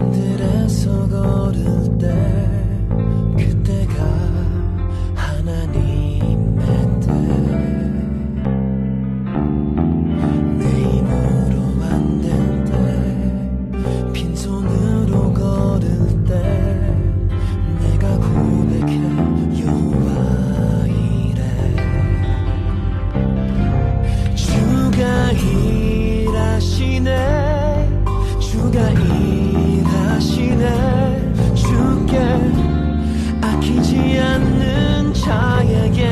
Yeah. 나에게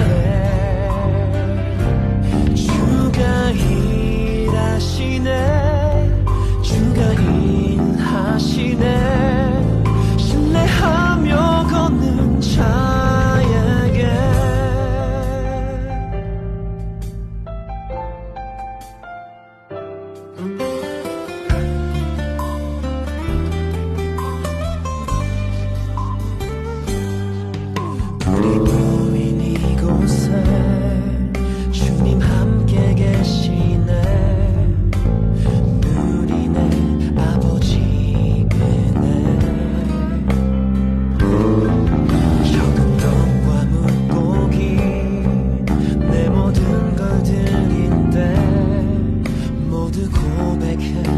주가 일하시네 주가 일하시네 신뢰하며 걷는 자에게 음. 空白。